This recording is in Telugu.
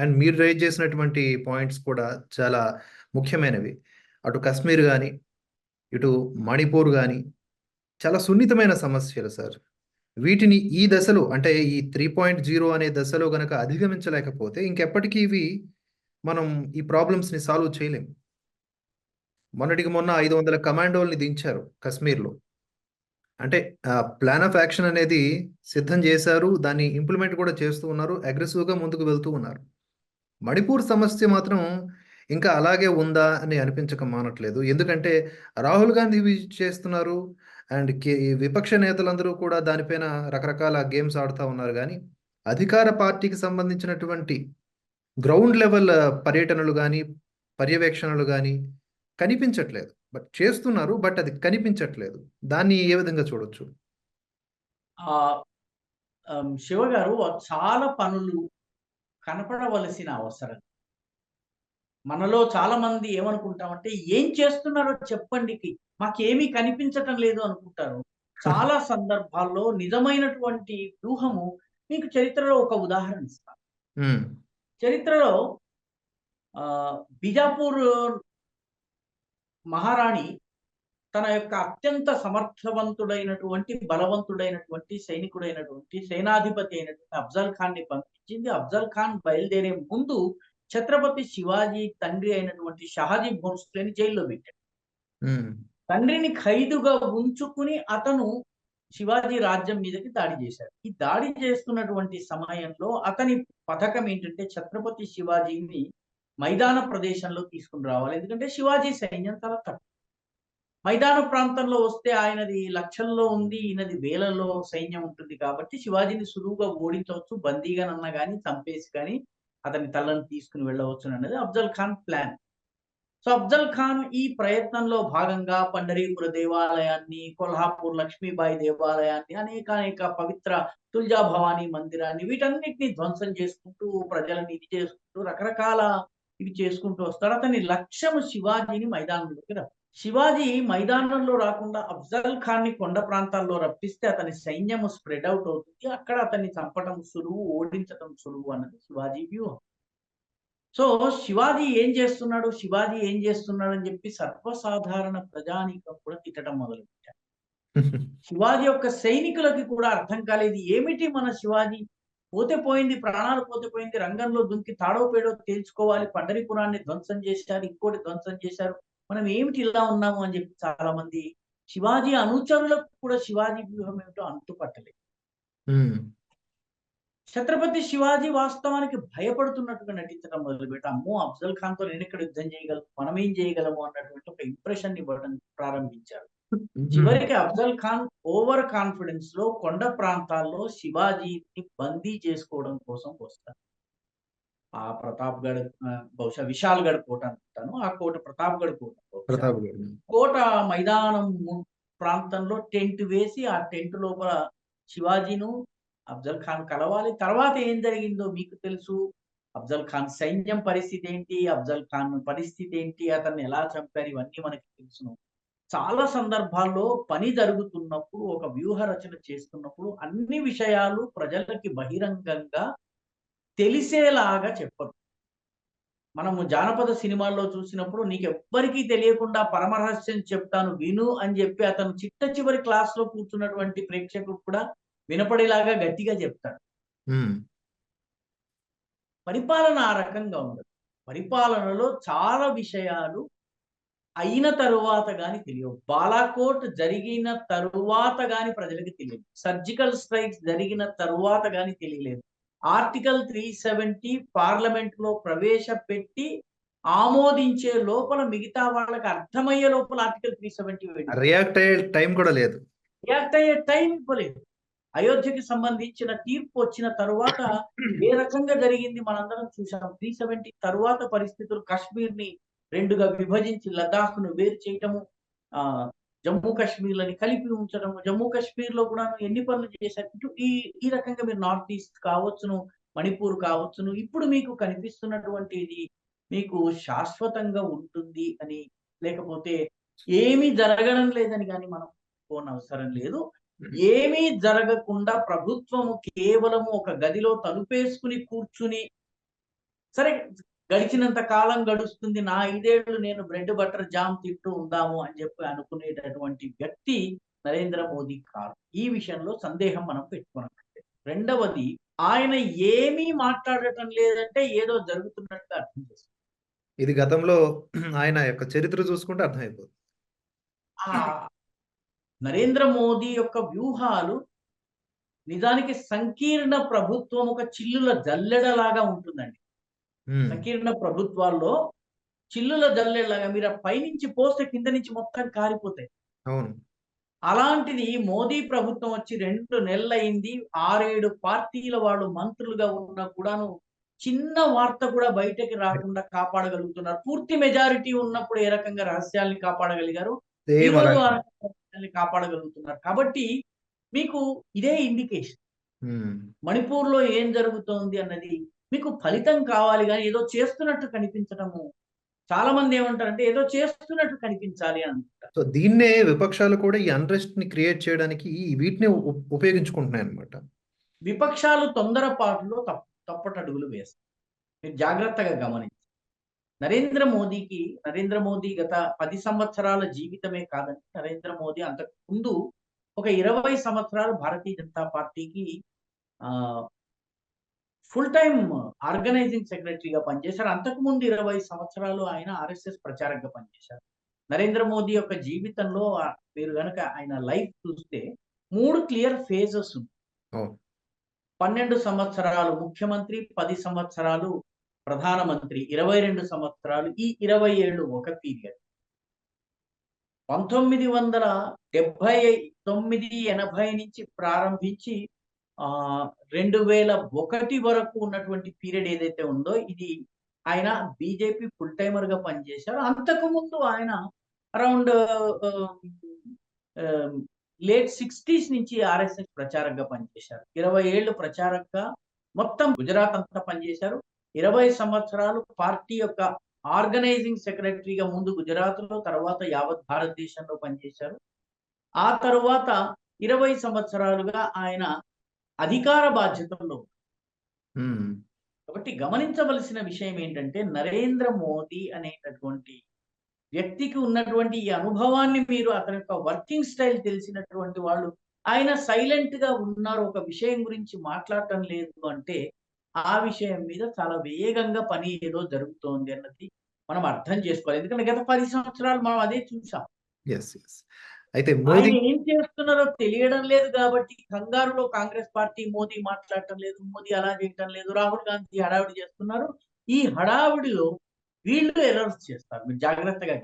అండ్ మీరు రైజ్ చేసినటువంటి పాయింట్స్ కూడా చాలా ముఖ్యమైనవి. అటు కశ్మీర్ కానీ ఇటు మణిపూర్ కానీ చాలా సున్నితమైన సమస్యలు సార్. వీటిని ఈ దశలో అంటే ఈ త్రీ పాయింట్ జీరో అనే దశలో గనక అధిగమించలేకపోతే ఇంకెప్పటికీ ఇవి మనం ఈ ప్రాబ్లమ్స్ని సాల్వ్ చేయలేం. మొన్నటికి మొన్న ఐదు వందల కమాండోల్ని దించారు కశ్మీర్లో. అంటే ప్లాన్ ఆఫ్ యాక్షన్ అనేది సిద్ధం చేశారు దాన్ని ఇంప్లిమెంట్ కూడా చేస్తూ ఉన్నారు అగ్రెసివ్గా ముందుకు వెళ్తూ ఉన్నారు. మణిపూర్ సమస్య మాత్రం ఇంకా అలాగే ఉందా అని అనిపించక మానట్లేదు. ఎందుకంటే రాహుల్ గాంధీ చేస్తున్నారు అండ్ విపక్ష నేతలందరూ కూడా దానిపైన రకరకాల గేమ్స్ ఆడుతూ ఉన్నారు. కానీ అధికార పార్టీకి సంబంధించినటువంటి గ్రౌండ్ లెవెల్ పర్యటనలు కానీ పర్యవేక్షణలు కానీ కనిపించట్లేదు. బట్ చేస్తున్నారు బట్ అది కనిపించట్లేదు. దాన్ని ఏ విధంగా చూడొచ్చు? శివ గారు చాలా పనులు కనపడవలసిన అవసరం. మనలో చాలా మంది ఏమనుకుంటామంటే ఏం చేస్తున్నారో చెప్పండి మాకేమీ కనిపించటం లేదు అనుకుంటారు. చాలా సందర్భాల్లో నిజమైనటువంటి వ్యూహము మీకు చరిత్రలో ఒక ఉదాహరణ ఇస్తాను చరిత్రలో ఆ బిజాపూర్ మహారాణి తన యొక్క అత్యంత సమర్థవంతుడైనటువంటి బలవంతుడైనటువంటి సైనికుడైనటువంటి సేనాధిపతి అయినటువంటి అఫ్జల్ ఖాన్ని పంపించింది అఫ్జల్ ఖాన్ బయలుదేరే ముందు ఛత్రపతి శివాజీ తండ్రి అయినటువంటి షహాజీ భోన్స్లేని జైల్లో పెట్టాడు. తండ్రిని ఖైదుగా ఉంచుకుని అతను శివాజీ రాజ్యం మీదకి దాడి చేశాడు. ఈ దాడి చేస్తున్నటువంటి సమయంలో అతని పథకం ఏంటంటే ఛత్రపతి శివాజీని మైదాన ప్రదేశంలో తీసుకుని రావాలి. ఎందుకంటే శివాజీ సైన్యం చాలా తక్కువ మైదాన ప్రాంతంలో వస్తే ఆయనది లక్షల్లో ఉంది ఈయనది వేలలో సైన్యం ఉంటుంది కాబట్టి శివాజీని సులువుగా ఓడించవచ్చు బందీగానన్నా కానీ చంపేసి కానీ అతని తలను తీసుకుని వెళ్ళవచ్చు అన్నది అఫ్జల్ ఖాన్ ప్లాన్. సో అఫ్జల్ ఖాన్ ఈ ప్రయత్నంలో భాగంగా పండరీపుర దేవాలయాన్ని కొల్హాపూర్ లక్ష్మీబాయి దేవాలయాన్ని అనేక అనేక పవిత్ర తుల్జా భవానీ మందిరాన్ని వీటన్నిటిని ధ్వంసం చేసుకుంటూ ప్రజలను ఇది చేసుకుంటూ రకరకాల ఇవి చేసుకుంటూ వస్తాడు అతని లక్ష్యం శివాజీని మైదానంలోకి రా శివాజీ మైదానంలో రాకుండా అఫ్జల్ ఖాన్ని కొండ ప్రాంతాల్లో రప్పిస్తే అతని సైన్యము స్ప్రెడ్ అవుట్ అవుతుంది. అక్కడ అతన్ని చంపడం సులువు ఓడించడం సులువు అన్నది శివాజీ వ్యూహం. సో శివాజీ ఏం చేస్తున్నాడు? శివాజీ ఏం చేస్తున్నాడు అని చెప్పి సర్వసాధారణ ప్రజానీకం కూడా తిట్టడం మొదలుపెట్టారు. శివాజీ యొక్క సైనికులకి కూడా అర్థం కాలేదు. ఏమిటి మన శివాజీ? పోతే పోయింది ప్రాణాలు పోతే పోయింది రంగంలో దుంకి తాడో పేడో తేల్చుకోవాలి పండరిపురాన్ని ధ్వంసం చేశారు ఇంకోటి ధ్వంసం చేశారు. మనం ఏమిటి ఇలా ఉన్నాము అని చెప్పి చాలా మంది శివాజీ అనుచరులకు కూడా శివాజీ వ్యూహం ఏమిటో అంతుపట్టలేదు. ఉమ్, ఛత్రపతి శివాజీ వాస్తవానికి భయపడుతున్నట్టుగా నటించడం మొదలుపెట్టి అమ్మో అఫ్జల్ ఖాన్తో నేను ఇక్కడ యుద్ధం చేయగలం మనం ఏం చేయగలము అన్నటువంటి ఒక ఇంప్రెషన్ ఇవ్వడం ప్రారంభించారు. చివరికి అఫ్జల్ ఖాన్ ఓవర్ కాన్ఫిడెన్స్లో కొండ ప్రాంతాల్లో శివాజీని బందీ చేసుకోవడం కోసం వస్తారు ఆ ప్రతాప్ గఢ్ ఆ, బహుశా విశాల్ గఢ్ కోట అనుకుంటాను ఆ కోట ప్రతాప్ గఢ్ కోట. కోట మైదానం ప్రాంతంలో టెంట్ వేసి ఆ టెంట్ లోపల శివాజీను అఫ్జల్ ఖాన్ కలవాలి. తర్వాత ఏం జరిగిందో మీకు తెలుసు. అఫ్జల్ ఖాన్ సైన్యం పరిస్థితి ఏంటి? అఫ్జల్ ఖాన్ పరిస్థితి ఏంటి? అతన్ని ఎలా చంపారు? ఇవన్నీ మనకి తెలుసును. చాలా సందర్భాల్లో పని జరుగుతున్నప్పుడు ఒక వ్యూహ రచన చేస్తున్నప్పుడు అన్ని విషయాలు ప్రజలకి బహిరంగంగా తెలిసేలాగా చెప్పరు. మనము జానపద సినిమాల్లో చూసినప్పుడు నీకు ఎవ్వరికీ తెలియకుండా పరమరహస్యం చెప్తాను విను అని చెప్పి అతను చిట్ట చివరి క్లాస్లో కూర్చున్నటువంటి ప్రేక్షకుడు కూడా వినపడేలాగా గట్టిగా చెప్తాడు పరిపాలన ఆ రకంగా ఉండదు. పరిపాలనలో చాలా విషయాలు అయిన తరువాత గాని తెలియవు. బాలాకోట్ జరిగిన తరువాత గాని ప్రజలకు తెలియదు. సర్జికల్ స్ట్రైక్స్ జరిగిన తరువాత గాని తెలియలేదు. ఆర్టికల్ త్రీ సెవెంటీ పార్లమెంట్లో ప్రవేశపెట్టి ఆమోదించే లోపల మిగతా వాళ్ళకి అర్థమయ్యే లోపల ఆర్టికల్ త్రీ సెవెంటీ రియాక్ట్ అయ్యే టైం కూడా లేదు. రియాక్ట్ అయ్యే టైం ఇవ్వలేదు అయోధ్యకి సంబంధించిన తీర్పు వచ్చిన తరువాత ఏ రకంగా జరిగింది మనందరం చూసాం త్రీ సెవెంటీ తరువాత పరిస్థితులు కాశ్మీర్ని రెండుగా విభజించి లదాఖ్ను వేరు చేయటము ఆ జమ్మూ కాశ్మీర్లని కలిపి ఉంచడము జమ్మూ కాశ్మీర్లో కూడా ఎన్ని పనులు చేశారు ఈ ఈ రకంగా మీరు నార్త్ ఈస్ట్ కావచ్చును మణిపూర్ కావచ్చును ఇప్పుడు మీకు కనిపిస్తున్నటువంటిది మీకు శాశ్వతంగా ఉంటుంది అని లేకపోతే ఏమీ జరగడం లేదని కానీ మనం పోనవసరం లేదు. ఏమీ జరగకుండా ప్రభుత్వము కేవలము ఒక గదిలో తలుపేసుకుని కూర్చుని సరే గడిచినంత కాలం గడుస్తుంది. నా ఐదేళ్ళు నేను బ్రెడ్ బటర్ జామ్ తింటూ ఉందాము అని చెప్పి అనుకునేటటువంటి వ్యక్తి నరేంద్ర మోదీ కాదు. ఈ విషయంలో సందేహం మనం పెట్టుకోనట్లేదు రెండవది ఆయన ఏమీ మాట్లాడటం లేదంటే ఏదో జరుగుతున్నట్టుగా అర్థం చేసుకోవాలి. ఇది గతంలో ఆయన యొక్క చరిత్ర చూసుకుంటే అర్థమైపోతుంది. ఆ నరేంద్ర మోదీ యొక్క వ్యూహాలు నిజానికి సంకీర్ణ ప్రభుత్వం ఒక చిల్లుల జల్లెడలాగా ఉంటుందండి. సంకీర్ణ ప్రభుత్వాల్లో చిల్లుల జల్లెడలాగా మీరు పైనుంచి పోస్తే కింద నుంచి మొత్తం కారిపోతాయి. అవును. అలాంటిది మోదీ ప్రభుత్వం వచ్చి రెండు నెలలైంది ఆరేడు పార్టీల వాళ్ళు మంత్రులుగా ఉన్నా కూడాను చిన్న వార్త కూడా బయటకి రాకుండా కాపాడగలుగుతున్నారు. పూర్తి మెజారిటీ ఉన్నప్పుడు ఏ రకంగా రహస్యాల్ని కాపాడగలిగారు? కాపాడగలుగుతున్నారు. కాబట్టి మీకు ఇదే ఇండికేషన్. మణిపూర్లో ఏం జరుగుతోంది అన్నది మీకు ఫలితం కావాలి కానీ ఏదో చేస్తున్నట్టు కనిపించడము చాలా మంది ఏమంటారంటే ఏదో చేస్తున్నట్టు కనిపించాలి అనుకుంటారు సో దీన్నే విపక్షాలు కూడా ఈ అన్రెస్ట్ని క్రియేట్ చేయడానికి ఈ వీటిని ఉపయోగించుకుంటున్నాయి అనమాట విపక్షాలు తొందరపాటులో తప్ప తప్పటడుగులు వేస్తాయి. మీరు జాగ్రత్తగా గమనించి నరేంద్ర మోదీకి నరేంద్ర మోదీ గత పది సంవత్సరాల జీవితమే కాదని నరేంద్ర మోదీ అంతకు ముందు ఒక ఇరవై సంవత్సరాలు భారతీయ జనతా పార్టీకి ఆ ఫుల్ టైం ఆర్గనైజింగ్ సెక్రటరీగా పనిచేశారు. అంతకు ముందు ఇరవై సంవత్సరాలు ఆయన ఆర్ఎస్ఎస్ ప్రచారంగా పనిచేశారు. నరేంద్ర మోదీ యొక్క జీవితంలో మీరు గనక ఆయన లైఫ్ చూస్తే మూడు క్లియర్ ఫేజెస్ ఉన్నాయి. పన్నెండు సంవత్సరాలు ముఖ్యమంత్రి పది సంవత్సరాలు ప్రధానమంత్రి ఇరవై రెండు సంవత్సరాలు ఈ ఇరవై ఏళ్ళు ఒక పీరియడ్. పంతొమ్మిది వందల డెబ్బై తొమ్మిది ఎనభై నుంచి ప్రారంభించి రెండు వేల ఒకటి వరకు ఉన్నటువంటి పీరియడ్ ఏదైతే ఉందో ఇది ఆయన బీజేపీ ఫుల్ టైమర్గా పనిచేశారు. అంతకు ముందు ఆయన అరౌండ్ లేట్ సిక్స్టీస్ నుంచి ఆర్ఎస్ఎస్ ప్రచారంగా పనిచేశారు. ఇరవై ఏళ్ళు ప్రచారంగా మొత్తం గుజరాత్ అంతా పనిచేశారు. ఇరవై సంవత్సరాలు పార్టీ యొక్క ఆర్గనైజింగ్ సెక్రటరీగా ముందు గుజరాత్లో తర్వాత యావత్ భారతదేశంలో పనిచేశారు. ఆ తరువాత ఇరవై సంవత్సరాలుగా ఆయన అధికార బాధ్యతల్లో కాబట్టి గమనించవలసిన విషయం ఏంటంటే నరేంద్ర మోదీ అనేటటువంటి వ్యక్తికి ఉన్నటువంటి ఈ అనుభవాన్ని మీరు అతని యొక్క వర్కింగ్ స్టైల్ తెలిసినటువంటి వాళ్ళు ఆయన సైలెంట్గా ఉన్నారు ఒక విషయం గురించి మాట్లాడటం లేదు అంటే ఆ విషయం మీద చాలా వేగంగా పని ఏదో జరుగుతోంది అన్నది మనం అర్థం చేసుకోవాలి. ఎందుకంటే గత పది సంవత్సరాలు మనం అదే చూసాం. అయితే మోదీ ఏం చేస్తున్నారో తెలియడం లేదు కాబట్టి కంగారులో కాంగ్రెస్ పార్టీ మోదీ మాట్లాడటం లేదు మోదీ అలా చేయటం లేదు రాహుల్ గాంధీ హడావిడి చేస్తున్నారు. ఈ హడావిడిలో వీళ్ళు ఎర్రర్స్ చేస్తారు. మీరు జాగ్రత్తగా